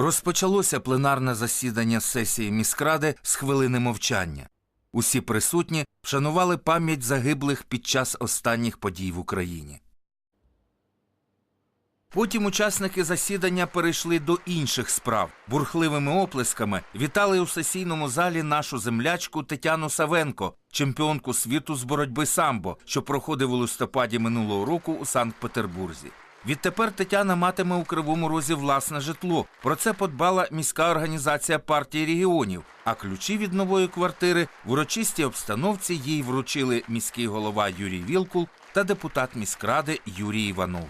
Розпочалося пленарне засідання сесії міськради з хвилини мовчання. Усі присутні вшанували пам'ять загиблих під час останніх подій в Україні. Потім учасники засідання перейшли до інших справ. Бурхливими оплесками вітали у сесійному залі нашу землячку Тетяну Савенко, чемпіонку світу з боротьби самбо, що проходив у листопаді минулого року у Санкт-Петербурзі. Відтепер Тетяна матиме у Кривому Розі власне житло. Про це подбала міська організація партії регіонів. А ключі від нової квартири в урочистій обстановці їй вручили міський голова Юрій Вілкул та депутат міськради Юрій Іванов.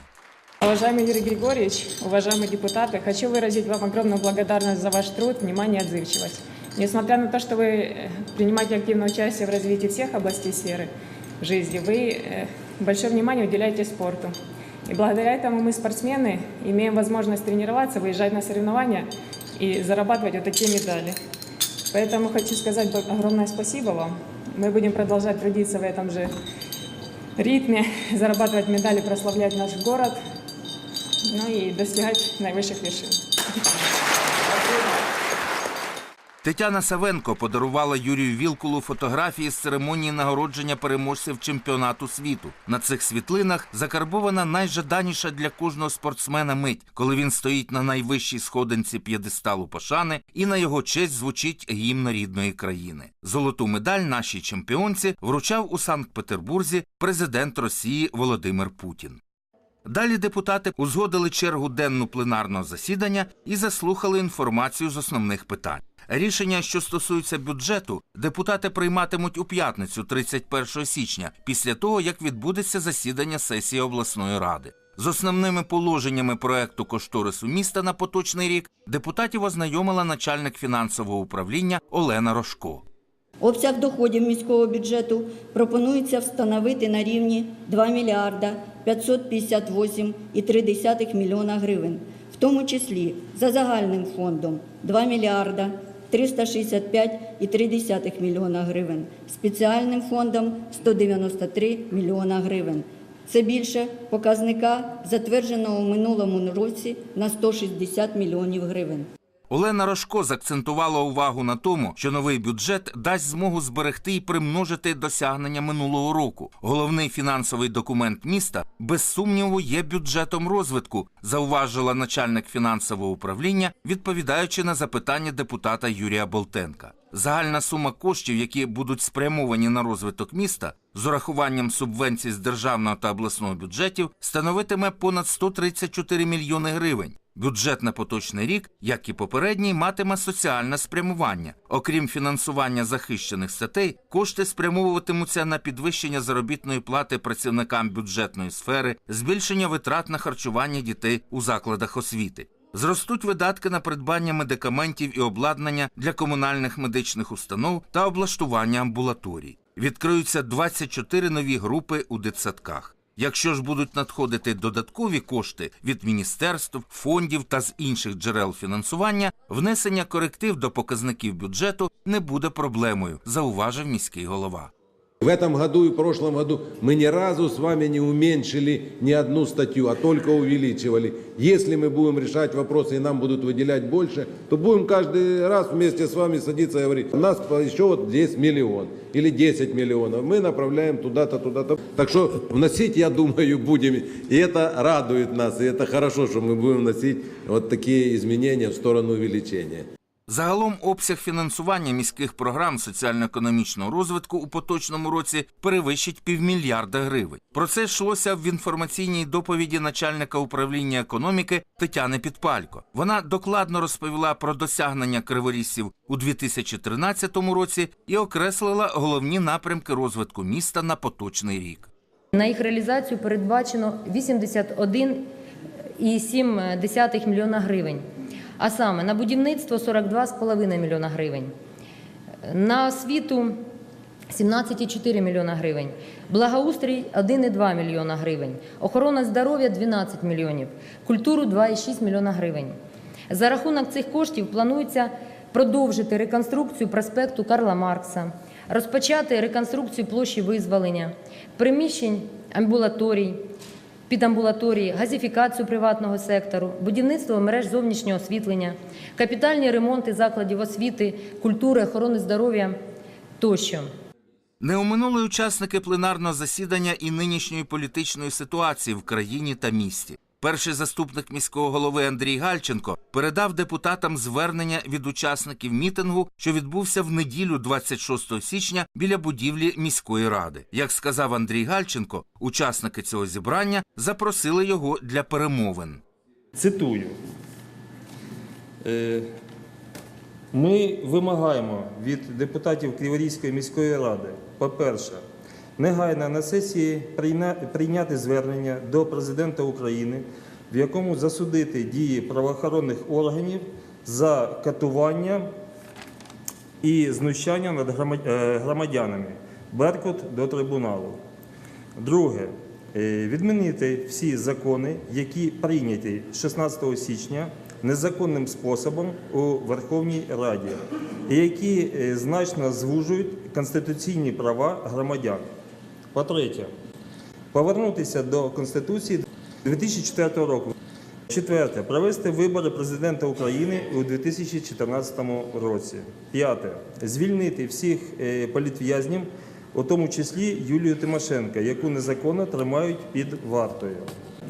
Уважаемый Юрий Григорьевич, уважаемые депутаты, хочу выразить вам огромную благодарность за ваш труд, внимание и отзывчивость. Несмотря на то, что вы э, принимаете активное участие в развитии всех областей сферы жизни, вы э, большое внимание уделяете спорту. И благодаря этому мы, спортсмены, имеем возможность тренироваться, выезжать на соревнования и зарабатывать вот такие медали. Поэтому хочу сказать бо- огромное спасибо вам. Мы будем продолжать трудиться в этом же ритме, зарабатывать медали, прославлять наш город, ну и достигать наивысших вершин. Тетяна Савенко подарувала Юрію Вілкулу фотографії з церемонії нагородження переможців чемпіонату світу. На цих світлинах закарбована найжаданіша для кожного спортсмена мить, коли він стоїть на найвищій сходинці п'єдесталу пошани, і на його честь звучить гімн рідної країни. Золоту медаль нашій чемпіонці вручав у Санкт-Петербурзі президент Росії Володимир Путін. Далі депутати узгодили чергу денну пленарного засідання і заслухали інформацію з основних питань. Рішення, що стосуються бюджету, депутати прийматимуть у п'ятницю, 31 січня, після того як відбудеться засідання сесії обласної ради. З основними положеннями проекту кошторису міста на поточний рік депутатів ознайомила начальник фінансового управління Олена Рожко. Обсяг доходів міського бюджету пропонується встановити на рівні 2 мільярда 558,3 мільйона гривень, в тому числі за загальним фондом 2 мільярда 365,3 мільйона гривень, спеціальним фондом 193 мільйона гривень. Це більше показника, затвердженого в минулому році на 160 мільйонів гривень. Олена Рожко закцентувала увагу на тому, що новий бюджет дасть змогу зберегти і примножити досягнення минулого року. Головний фінансовий документ міста без сумніву є бюджетом розвитку, зауважила начальник фінансового управління, відповідаючи на запитання депутата Юрія Болтенка. Загальна сума коштів, які будуть спрямовані на розвиток міста, з урахуванням субвенцій з державного та обласного бюджетів, становитиме понад 134 мільйони гривень. Бюджет на поточний рік, як і попередній, матиме соціальне спрямування. Окрім фінансування захищених статей, кошти спрямовуватимуться на підвищення заробітної плати працівникам бюджетної сфери, збільшення витрат на харчування дітей у закладах освіти. Зростуть видатки на придбання медикаментів і обладнання для комунальних медичних установ та облаштування амбулаторій. Відкриються 24 нові групи у дитсадках. Якщо ж будуть надходити додаткові кошти від міністерств, фондів та з інших джерел фінансування, внесення коректив до показників бюджету не буде проблемою, зауважив міський голова. В этом году и в прошлом году мы ни разу с вами не уменьшили ни одну статью, а только увеличивали. Если мы будем решать вопросы и нам будут выделять больше, то будем каждый раз вместе с вами садиться и говорить, у нас еще вот здесь миллион или 10 миллионов, мы направляем туда-то, туда-то. Так что вносить, я думаю, будем. И это радует нас, и это хорошо, что мы будем вносить вот такие изменения в сторону увеличения. Загалом обсяг фінансування міських програм соціально-економічного розвитку у поточному році перевищить півмільярда гривень. Про це йшлося в інформаційній доповіді начальника управління економіки Тетяни Підпалько. Вона докладно розповіла про досягнення криворіжців у 2013 році і окреслила головні напрямки розвитку міста на поточний рік. На їх реалізацію передбачено 81,7 мільйона гривень. А саме на будівництво 42,5 мільйона гривень, на освіту 17,4 мільйона гривень, благоустрій 1,2 мільйона гривень, охорона здоров'я 12 мільйонів, культуру 2,6 мільйона гривень. За рахунок цих коштів планується продовжити реконструкцію проспекту Карла Маркса, розпочати реконструкцію площі визволення, приміщень амбулаторій, під амбулаторії, газифікацію приватного сектору, будівництво мереж зовнішнього освітлення, капітальні ремонти закладів освіти, культури, охорони здоров'я тощо. Не оминули учасники пленарного засідання і нинішньої політичної ситуації в країні та місті. Перший заступник міського голови Андрій Гальченко передав депутатам звернення від учасників мітингу, що відбувся в неділю 26 січня біля будівлі міської ради. Як сказав Андрій Гальченко, учасники цього зібрання запросили його для перемовин. Цитую. Е, Ми вимагаємо від депутатів Криворізької міської ради, по-перше, негайно на сесії прийняти звернення до президента України, в якому засудити дії правоохоронних органів за катування і знущання над е, громадянами. Беркут до трибуналу. Друге, е, відмінити всі закони, які прийняті 16 січня незаконним способом у Верховній Раді, які е, значно звужують конституційні права громадян. По-третє, повернутися до Конституції 2004 року. Четверте. Провести вибори президента України у 2014 році. П'яте. Звільнити всіх е, політв'язнів, у тому числі Юлію Тимошенко, яку незаконно тримають під вартою.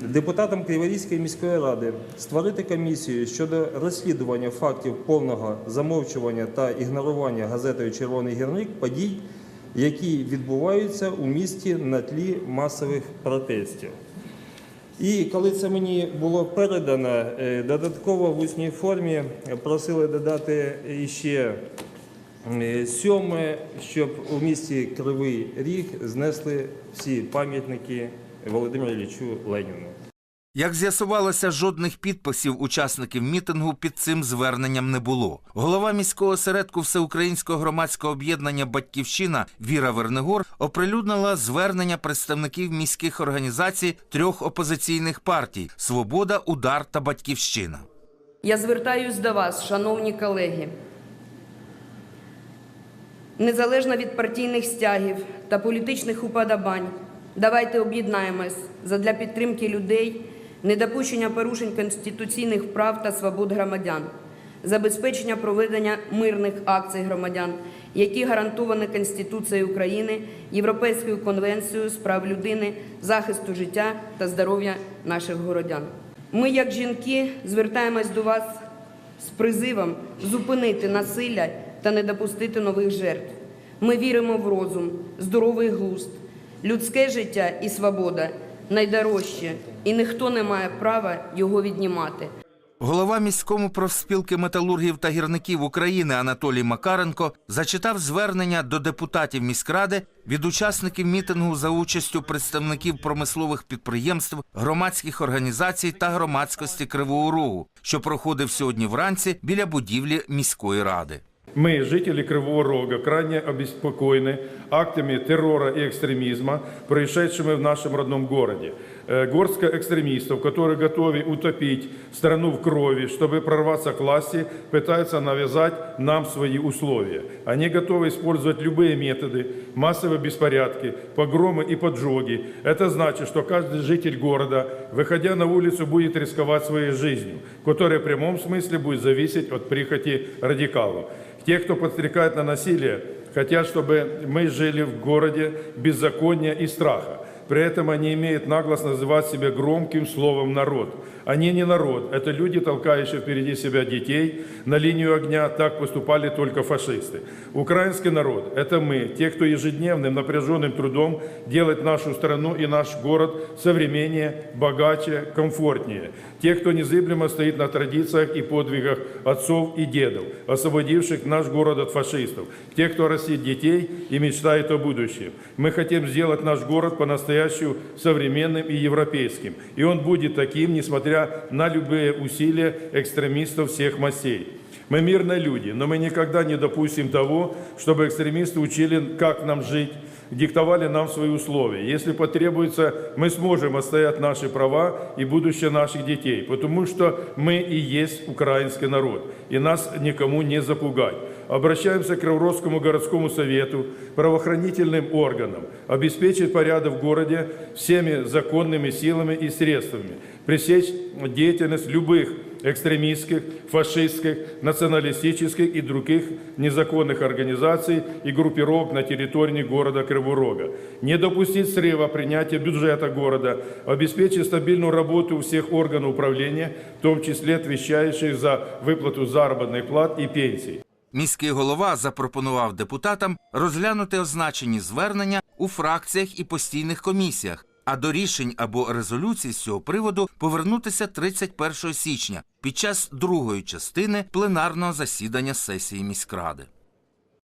Депутатам Криворізької міської ради створити комісію щодо розслідування фактів повного замовчування та ігнорування газетою Червоний гірник подій, які відбуваються у місті на тлі масових протестів. І коли це мені було передано, е, додатково в усній формі просили додати іще е, сьоме, щоб у місті Кривий Ріг знесли всі пам'ятники Володимиру Іллічу Леніну. Як з'ясувалося, жодних підписів учасників мітингу під цим зверненням не було. Голова міського осередку Всеукраїнського громадського об'єднання Батьківщина Віра Вернегор оприлюднила звернення представників міських організацій трьох опозиційних партій Свобода, Удар та Батьківщина. Я звертаюсь до вас, шановні колеги. Незалежно від партійних стягів та політичних уподобань, давайте об'єднаємось задля підтримки людей, недопущення порушень конституційних прав та свобод громадян, забезпечення проведення мирних акцій громадян, які гарантовані Конституцією України, Європейською конвенцією з прав людини, захисту життя та здоров'я наших городян. Ми, як жінки, звертаємось до вас з призивом зупинити насилля та не допустити нових жертв. Ми віримо в розум, здоровий глузд, людське життя і свобода найдорожче, і ніхто не має права його віднімати. Голова міському профспілки металургів та гірників України Анатолій Макаренко зачитав звернення до депутатів міськради від учасників мітингу за участю представників промислових підприємств, громадських організацій та громадськості Кривого Рогу, що проходив сьогодні вранці біля будівлі міської ради. Мы, жители Кривого Рога, крайне обеспокоены актами террора и экстремизма, происшедшими в нашем родном городе. Э, Горстка экстремистов, которые готовы утопить страну в крови, чтобы прорваться к власти, пытаются навязать нам свои условия. Они готовы использовать любые методы, массовые беспорядки, погромы и поджоги. Это значит, что каждый житель города, выходя на улицу, будет рисковать своей жизнью, которая в прямом смысле будет зависеть от прихоти радикалов. Те, кто подстрекает на насилие, хотят, чтобы мы жили в городе беззакония и страха. При этом они имеют наглость называть себя громким словом «народ». Они не народ, это люди, толкающие впереди себя детей на линию огня. Так поступали только фашисты. Украинский народ – это мы, те, кто ежедневным напряженным трудом делает нашу страну и наш город современнее, богаче, комфортнее. Те, кто незыблемо стоит на традициях и подвигах отцов и дедов, освободивших наш город от фашистов. Те, кто растит детей и мечтает о будущем. Мы хотим сделать наш город по-настоящему современным и европейским. И он будет таким, несмотря на любые усилия экстремистов всех мастей. Мы мирные люди, но мы никогда не допустим того, чтобы экстремисты учили, как нам жить, диктовали нам свои условия. Если потребуется, мы сможем отстоять наши права и будущее наших детей, потому что мы и есть украинский народ, и нас никому не запугать. Обращаемся к Криворожскому городскому совету, правоохранительным органам, обеспечить порядок в городе всеми законными силами и средствами, пресечь деятельность любых экстремистских, фашистских, националистических и других незаконных организаций и группировок на территории города Криворога. Не допустить срыва принятия бюджета города, обеспечить стабильную работу всех органов управления, в том числе отвечающих за выплату заработных плат и пенсий. Міський голова запропонував депутатам розглянути означені звернення у фракціях і постійних комісіях, а до рішень або резолюцій з цього приводу повернутися 31 січня під час другої частини пленарного засідання сесії міськради.